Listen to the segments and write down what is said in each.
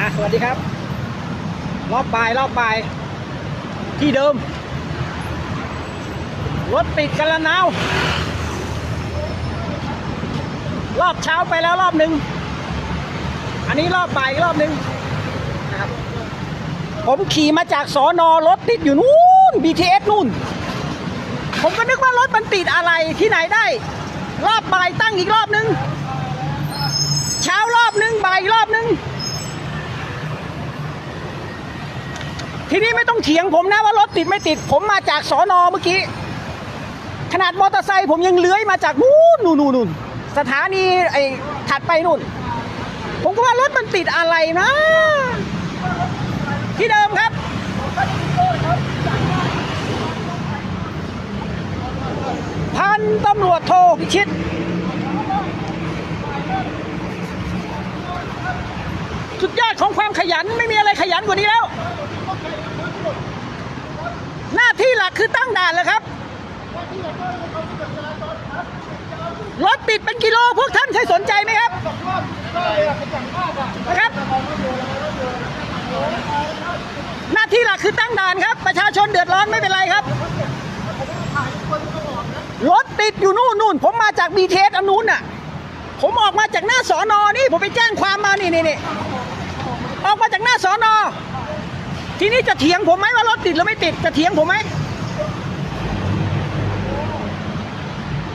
อะสวัสดีครับ รอบบ่ายรอบบ่าย ที่เดิม รถติดกันละนาวรอบเช้าไปแล้วรอบหนึ่งอันนี้รอบบ่ายอีกรอบหนึ่งนะครับผมขี่มาจากสอนอรถติดอยู่นู่น BTS นู่น ผมก็นึกว่ารถมันติดอะไรที่ไหนได้ รอบบ่ายตั้งอีกรอบหนึ่ง เช้ารอบหนึ่งบ่ายอีกรอบหนึ่ง ทีนี้ไม่ต้องเถียงผมนะว่ารถติดไม่ติด ผมมาจากสอนอเมื่อกี้ ขนาดมอเตอร์ไซค์ผมยังเลื้อยมาจากนู่นนู่นนู่นสถานีไอ้ถัดไปนู่น ผมก็ว่ารถมันติดอะไรนะ ที่เดิมครับพันตำรวจโทพิชิตสุดยอดของความขยันไม่มีอะไรขยันกว่านี้แล้ว หน้าที่หลักคือตั้งด่านเลยครับรถติดเป็นกิโลพวกท่านเคยสนใจไหมครับนะครับ หน้าที่หลักคือตั้งด่านครับ ประชาชนเดือดร้อนไม่เป็นไรครับรถติดอยู่นู่นนู่นผมมาจากบีเทสอันนู้นน่ะ ผมออกมาจากหน้าสอนอนี่ผมไปแจ้งความมานี่นี่นี่ออกมาจากหน้าสอนอ ทีนี้จะเถียงผมไหมว่ารถติดหรือไม่ติดจะเถียงผมไหม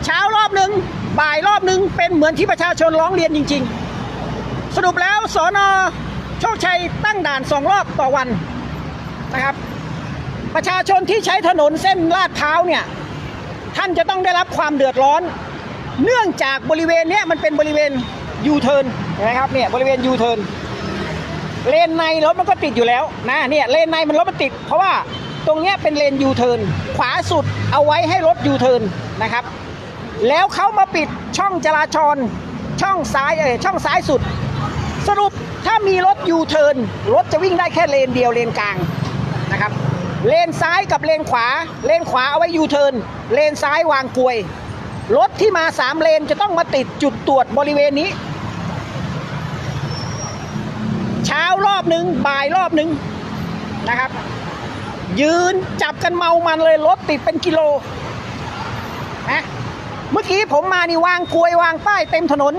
เช้ารอบหนึ่งบ่ายรอบหนึ่งเป็นเหมือนที่ประชาชนร้องเรียนจริง ๆ สรุปแล้วสอนอโชคชัยตั้งด่านสองรอบต่อวันนะครับ ประชาชนที่ใช้ถนนเส้นลาดพร้าเนี่ยท่านจะต้องได้รับความเดือดร้อน เนื่องจากบริเวณนี้มันเป็นบริเวณยูเทิร์นนไหมครับเนี่ยบริเวณยูเทิร์น เลนในรถมันก็ติดอยู่แล้วนะเนี่ยเลนในมันรถมันติด เพราะว่าตรงเนี้ยเป็นเลนยูเทิร์นขวาสุดเอาไว้ให้รถยูเทิร์นนะครับ แล้วเขามาปิดช่องจราจรช่องซ้ายเออช่องซ้ายสุด สรุปถ้ามีรถยูเทิร์นรถจะวิ่งได้แค่เลนเดียวเลนกลางนะครับ เลนซ้ายกับเลนขวา เลนขวาเอาไว้ยูเทิร์นเลนซ้ายวางกลวย รถที่มาสามเลนจะต้องมาติดจุดตรวจบริเวณนี้ เช้ารอบหนึ่งบ่ายรอบหนึ่งนะครับ ยืนจับกันเมามันเลยรถติดเป็นกิโลนะเมื่อกี้ผมมานี่วางกลวยวางป้ายเต็มถนน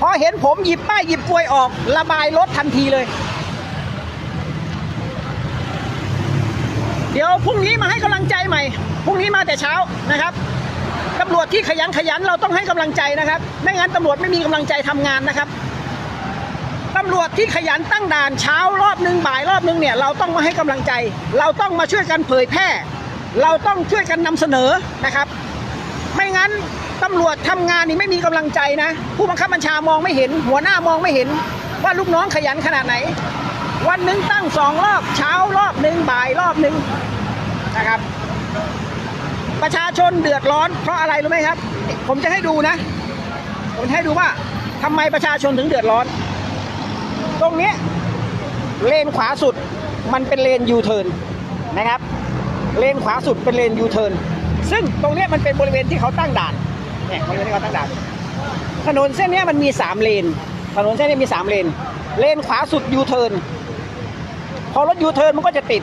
พอเห็นผมหยิบป้ายหยิบกลวยออก ระบายรถทันทีเลย เดี๋ยวพรุ่งนี้มาให้กำลังใจใหม่พรุ่งนี้มาแต่เช้านะครับตำรวจที่ขยันขยันเราต้องให้กำลังใจนะครับ ไม่งั้นตำรวจไม่มีกำลังใจทำงานนะครับำรวจที่ขยันตั้งด่านเช้ารอบหนึ่งบ่ายรอบหนึ่งเนี่ยเราต้องมาให้กำลังใจ เราต้องมาช่วยกันเผยแพร่ เราต้องช่วยกันนำเสนอนะครับ ไม่งั้นตำรวจทำงานนี่ไม่มีกำลังใจนะ ผู้บังคับบัญชามองไม่เห็น หัวหน้ามองไม่เห็น ว่าลูกน้องขยันขนาดไหน วันหนึ่งตั้งสองรอบเช้ารอบหนึ่งบ่ายรอบหนึ่งนะครับ ประชาชนเดือดร้อนเพราะอะไรรู้ไหมครับ ผมจะให้ดูนะ ผมให้ดูว่าทำไมประชาชนถึงเดือดร้อน ตรงเนี้ยเลนขวาสุดมันเป็นเลนยูเทิร์นนะครับ เลนขวาสุดเป็นเลนยูเทิร์นซึ่งตรงเนี้ยมันเป็นบริเวณที่เขาตั้งด่านเนี่ยบริเวณที่เขาตั้งด่าน ถนนเส้นเนี้ยมันมีสามเลน ถนนเส้นนี้มีสามเลน เลนขวาสุดยูเทิร์นพอรถยูเทิร์นมันก็จะติด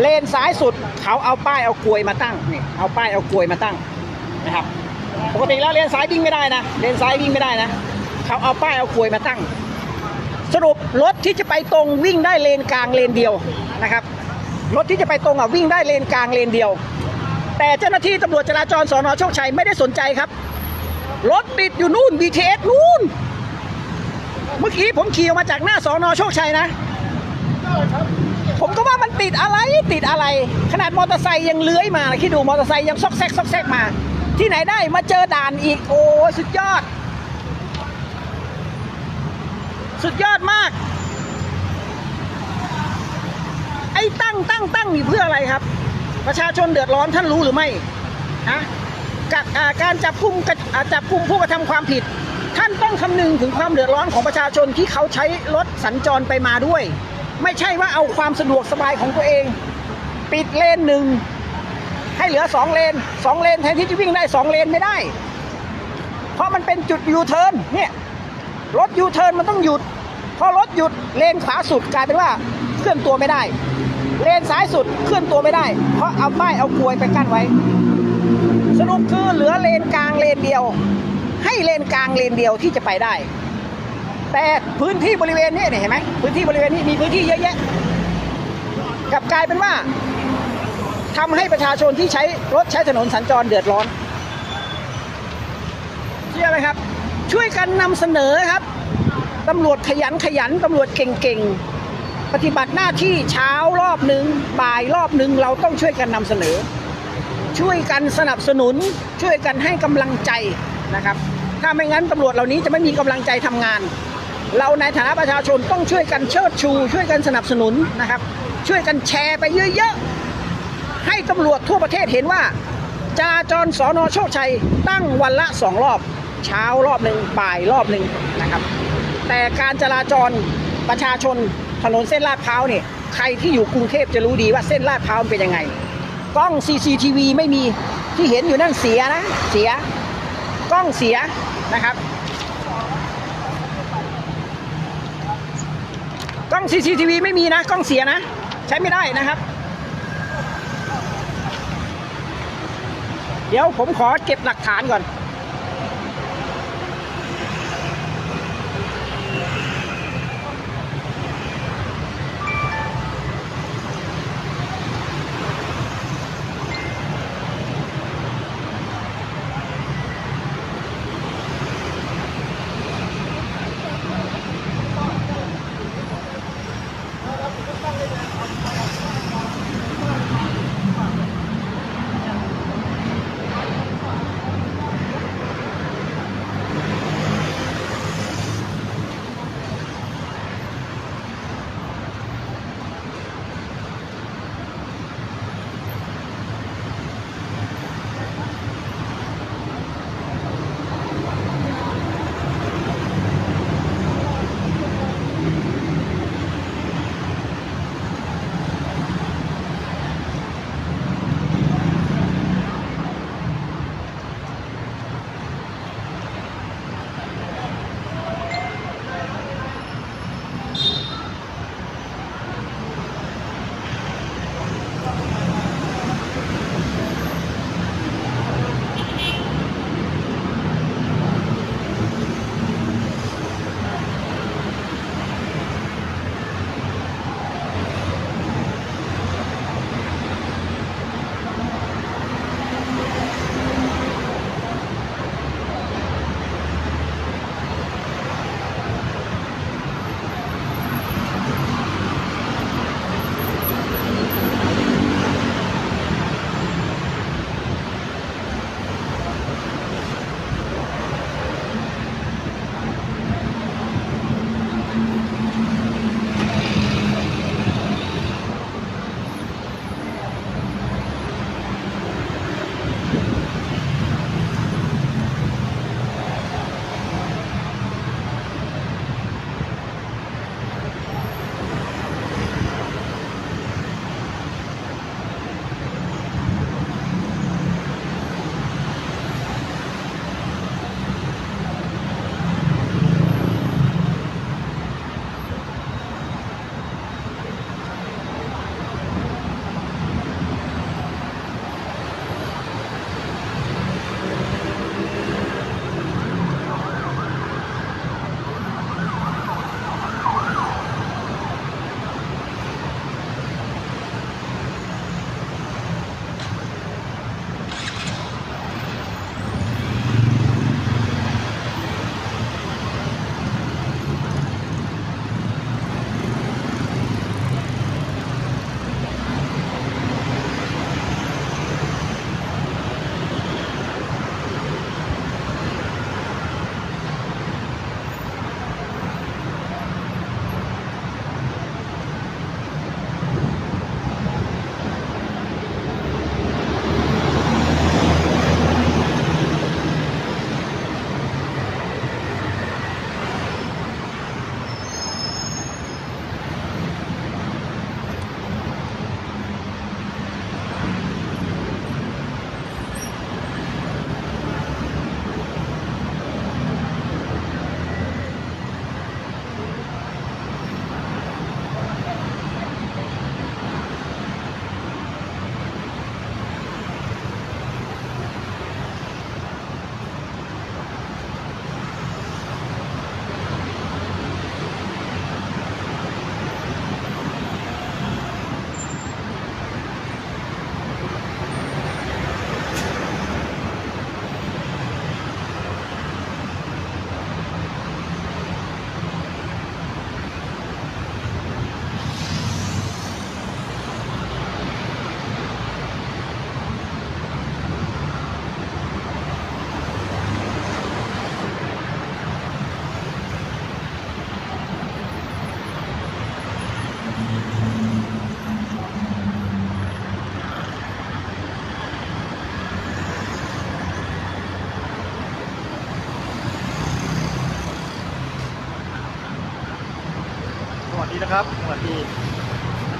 เลนซ้ายสุดเขาเอาป้ายเอากลวยมาตั้งนี่เอาป้ายเอากลวยมาตั้งนะครับปกติแล้วเลนซ้ายวิ่งไม่ได้นะ เลนซ้ายวิ่งไม่ได้นะ เขาเอาป้ายเอากลวยมาตั้ง สรุปรถที่จะไปตรงวิ่งได้เลนกลางเลนเดียวนะครับรถที่จะไปตรงอะวิ่งได้เลนกลางเลนเดียว แต่เจ้าหน้าที่ตำรวจจราจรสอนอโชคชัยไม่ได้สนใจครับรถติดอยู่นู่น BTS นู่น เมื่อกี้ผมขี่ออกมาจากหน้าสอนอโชคชัยนะ ผมก็ว่ามันติดอะไรติดอะไร ขนาดมอเตอร์ไซค์ยังเลื้อยมาคิดดูมอเตอร์ไซค์ยังซอกแซกซอกแซกมา ที่ไหนได้มาเจอด่านอีกโอ้สุดยอด สุดยอดมาก ไอ้ตั้งตั้งตั้งนี่เพื่ออะไรครับ ประชาชนเดือดร้อนท่านรู้หรือไม่ฮะกับอ่าการจับกุมจับกุมผู้กระทำความผิด ท่านต้องคำนึงถึงความเดือดร้อนของประชาชนที่เขาใช้รถสัญจรไปมาด้วย ไม่ใช่ว่าเอาความสะดวกสบายของตัวเอง ปิดเลนหนึ่งให้เหลือสองเลนสองเลนแทนที่จะวิ่งได้สองเลนไม่ได้ เพราะมันเป็นจุดยูเทิร์นเนี่ย รถยูเทิร์นมันต้องหยุด พอรถหยุดเลนขวาสุดกลายเป็นว่าเคลื่อนตัวไม่ได้ เลนซ้ายสุดเคลื่อนตัวไม่ได้ เพราะเอาป้ายเอากลวยไปกั้นไว้ สรุปคือเหลือเลนกลางเลนเดียว ให้เลนกลางเลนเดียวที่จะไปได้ แต่พื้นที่บริเวณนี้เห็นไหมพื้นที่บริเวณนี้มีพื้นที่เยอะแยะกับกลายเป็นว่าทำให้ประชาชนที่ใช้รถใช้ถนนสัญจรเดือดร้อนเชื่อไหมครับ ช่วยกันนำเสนอครับตำรวจขยันขยันตำรวจเก่งๆ ปฏิบัติหน้าที่เช้ารอบหนึ่งบ่ายรอบหนึ่งเราต้องช่วยกันนำเสนอ ช่วยกันสนับสนุน ช่วยกันให้กำลังใจนะครับ ถ้าไม่งั้นตำรวจเหล่านี้จะไม่มีกำลังใจทำงาน เราในฐานะประชาชนต้องช่วยกันเชิดชู ช่วยกันสนับสนุนนะครับ ช่วยกันแชร์ไปเยอะๆ ให้ตำรวจทั่วประเทศเห็นว่าจราจรสอนอโชคชัยตั้งวันละสองรอบ เช้ารอบหนึ่งบ่ายรอบหนึ่งนะครับ แต่การจราจรประชาชนถนนเส้นลาดพร้าวเนี่ยใครที่อยู่กรุงเทพจะรู้ดีว่าเส้นลาดพร้าวเป็นยังไง กล้อง CCTV ไม่มีที่เห็นอยู่นั่นเสียนะ เสียกล้องเสียนะครับ กล้อง CCTV ไม่มีนะ กล้องเสียนะ ใช้ไม่ได้นะครับ เดี๋ยวผมขอเก็บหลักฐานก่อน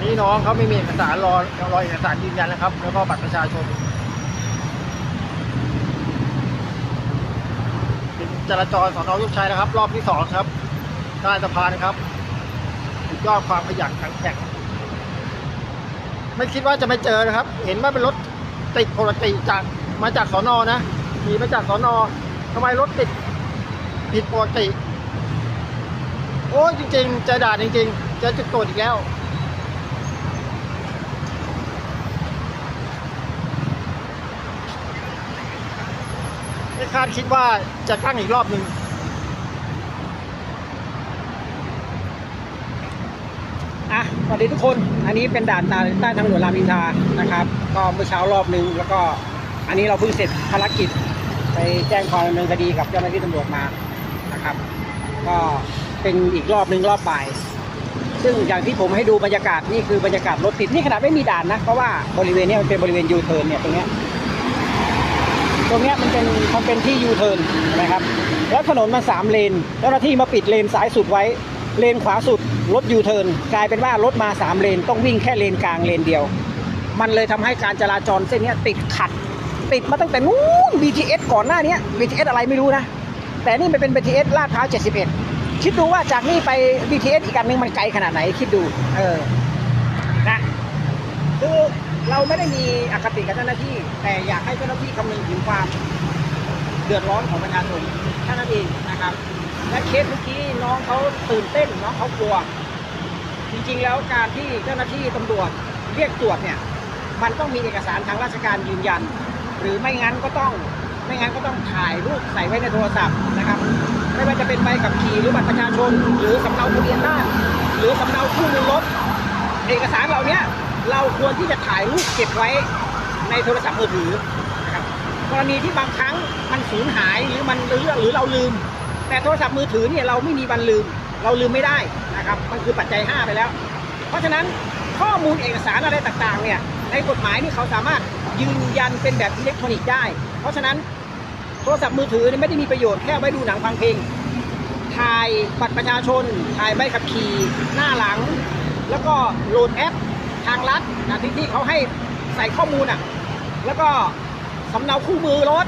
นนี้น้องเขาไม่มีเอกสารรอรอเอกสารยืนยันนะครับ แล้วก็บัตรประชาชนเป็นจราจรสอนอยุกชัยนะครับ รอบที่สองครับใต้สะพานครับสุดยอดความขยันขันแข็งไม่คิดว่าจะไม่เจอนะครับ เห็นว่าเป็นรถติดปกติจากมาจากสอนอนะขี่มาจากสอนอทำไมรถติดผิดปกติ โอ้จริงๆจอด่าจริงๆจอจุดตรวจอีกแล้ว ไม่คาดคิดว่าจะตั้งอีกรอบหนึ่งอะสวัสดีทุกคน อันนี้เป็นด่านตาใต้ทางด่วนรามอินทรานะครับ ก็เมื่อเช้ารอบหนึ่งแล้วก็อันนี้เราเพิ่งเสร็จภารกิจ ไปแจ้งความดำเนินคดีกับเจ้าหน้าที่ตำรวจมานะครับ ก็เป็นอีกรอบหนึ่งรอบบ่าย ซึ่งอย่างที่ผมให้ดูบรรยากาศนี่คือบรรยากาศรถติดนี่ขนาดไม่มีด่านนะเพราะว่าบริเวณนี้มันเป็นบริเวณยูเทิร์นเนี่ยตรงเนี้ย ตรงนี้มันเป็นมันเป็นที่ยูเทิร์นนะครับ แล้วถนนมันสามเลนเจ้าหน้าที่มาปิดเลนซ้ายสุดไว้ เลนขวาสุดรถยูเทิร์นกลายเป็นว่ารถมาสามเลนต้องวิ่งแค่เลนกลางเลนเดียว มันเลยทำให้การจราจรเส้นนี้ติดขัด ติดมาตั้งแต่นู้น BTS ก่อนหน้านี้ BTS อะไรไม่รู้นะ แต่นี่มันเป็น BTS ลาดพร้าว 71 คิดดูว่าจากนี่ไป BTS อีกอันหนึงมันไกลขนาดไหนคิดดู เออนะคือ เราไม่ได้มีอคติกับเจ้าหน้าที่ แต่อยากให้เจ้าหน้าที่คำนึงถึงความเดือดร้อนของประชาชนแค่นั้นเองนะครับ และเคสเมื่อกี้น้องเขาตื่นเต้นน้องเขากลัว จริงๆแล้วการที่เจ้าหน้าที่ตำรวจเรียกตรวจเนี่ย มันต้องมีเอกสารทางราชการยืนยัน หรือไม่งั้นก็ต้องไม่งั้นก็ต้องถ่ายรูปใส่ไว้ในโทรศัพท์นะครับ ไม่ว่าจะเป็นใบขับขี่หรือบัตรประชาชน หรือสำเนาทะเบียนบ้าน หรือสำเนาคู่มือรถเอกสารเหล่านี้ เราควรที่จะถ่ายรูปเก็บไว้ในโทรศัพท์มือถือนะครับกรณีที่บางครั้งมันสูญหายหรือมันหรือหรือเราลืม แต่โทรศัพท์มือถือเนี่ยเราไม่มีวันลืม เราลืมไม่ได้นะครับมันคือปัจจัย 5 ไปแล้ว เพราะฉะนั้นข้อมูลเอกสารอะไรต่างๆเนี่ยในกฎหมายนี่เขาสามารถยืนยันเป็นแบบอิเล็กทรอนิกส์ได้ เพราะฉะนั้นโทรศัพท์มือถือไม่ได้มีประโยชน์แค่ไว้ดูหนังฟังเพลงถ่ายบัตรประชาชนถ่ายใบขับขี่หน้าหลัง แล้วก็โหลดแอป ทางรัฐนะที่ที่เขาให้ใส่ข้อมูลอะ แล้วก็สำเนาคู่มือรถ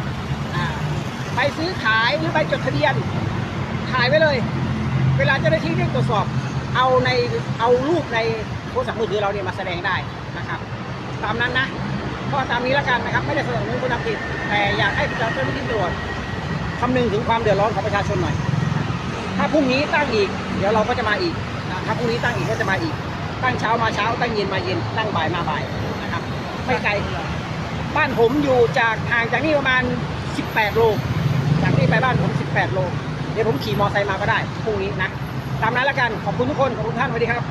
ไปซื้อขายหรือใบจดทะเบียน ถ่ายไว้เลย เวลาเจ้าหน้าที่เรียกตรวจสอบ เอาในเอารูปในโทรศัพท์มือถือเราเนี่ยมาแสดงได้นะครับ ตามนั้นนะก็ตามนี้แล้วกันนะครับ ไม่ได้สนับสนุนคนทำผิดแต่อยากให้เจ้าหน้าที่ตรวจคำนึงถึงความเดือดร้อนของประชาชนหน่อย ถ้าพรุ่งนี้ตั้งอีก เดี๋ยวเราก็จะมาอีกนะถ้าพรุ่งนี้ตั้งอีกก็จะมาอีก ตั้งเช้ามาเช้า ตั้งเย็นมาเย็น ตั้งบ่ายมาบ่ายนะครับ ไม่ไกล บ้านผมอยู่จากห่างจากนี่ประมาณ 18 โล จากนี่ไปบ้านผม 18 โล เดี๋ยวผมขี่มอไซค์มาก็ได้พรุ่งนี้นะ ตามนั้นแล้วกัน ขอบคุณทุกคน ขอบคุณท่านสวัสดีครับ